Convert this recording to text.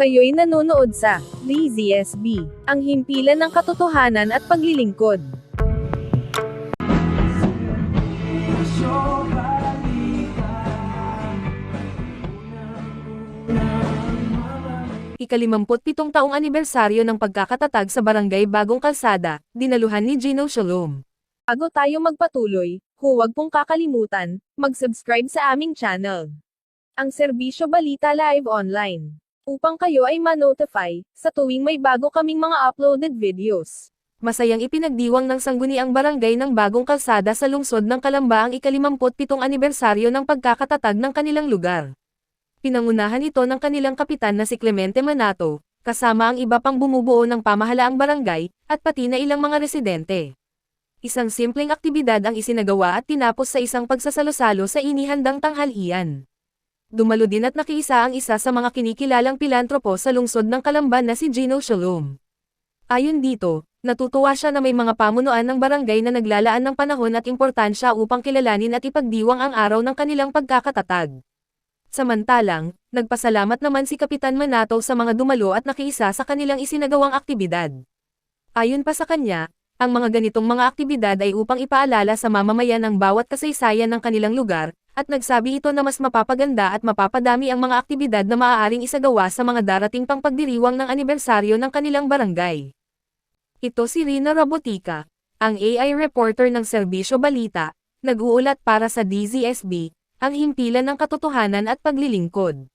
Kayo'y nanonood sa Lazy SB, ang himpilan ng katotohanan at paglilingkod. Ikalimamput pitong taong anibersaryo ng pagkakatatag sa Barangay Bagong Kalsada, dinaluhan ni Gino Shalom. Bago tayo magpatuloy, huwag pong kakalimutan, mag-subscribe sa aming channel. Ang Serbisyo Balita Live Online. Upang kayo ay ma-notify, sa tuwing may bago kaming mga uploaded videos. Masayang ipinagdiwang ng sangguniang barangay ng Bagong Kalsada sa lungsod ng Kalamba ang ikalimamput pitong anibersaryo ng pagkakatatag ng kanilang lugar. Pinangunahan ito ng kanilang kapitan na si Clemente Manato, kasama ang iba pang bumubuo ng pamahalaang barangay, at pati na ilang mga residente. Isang simpleng aktibidad ang isinagawa at tinapos sa isang pagsasalo-salo sa inihandang tanghalian. Dumalo din at nakiisa ang isa sa mga kinikilalang pilantropo sa lungsod ng Kalamban na si Gino Shalom. Ayon dito, natutuwa siya na may mga pamunuan ng barangay na naglalaan ng panahon at importansya upang kilalanin at ipagdiwang ang araw ng kanilang pagkakatatag. Samantalang, nagpasalamat naman si Kapitan Manato sa mga dumalo at nakiisa sa kanilang isinagawang aktibidad. Ayon pa sa kanya, ang mga ganitong mga aktibidad ay upang ipaalala sa mamamayan ang bawat kasaysayan ng kanilang lugar, at nagsabi ito na mas mapapaganda at mapapadami ang mga aktibidad na maaaring isagawa sa mga darating pang pagdiriwang ng anibersaryo ng kanilang barangay. Ito si Rina Robotica, ang AI reporter ng Serbisyo Balita, nag-uulat para sa DZSB, ang himpilan ng katotohanan at paglilingkod.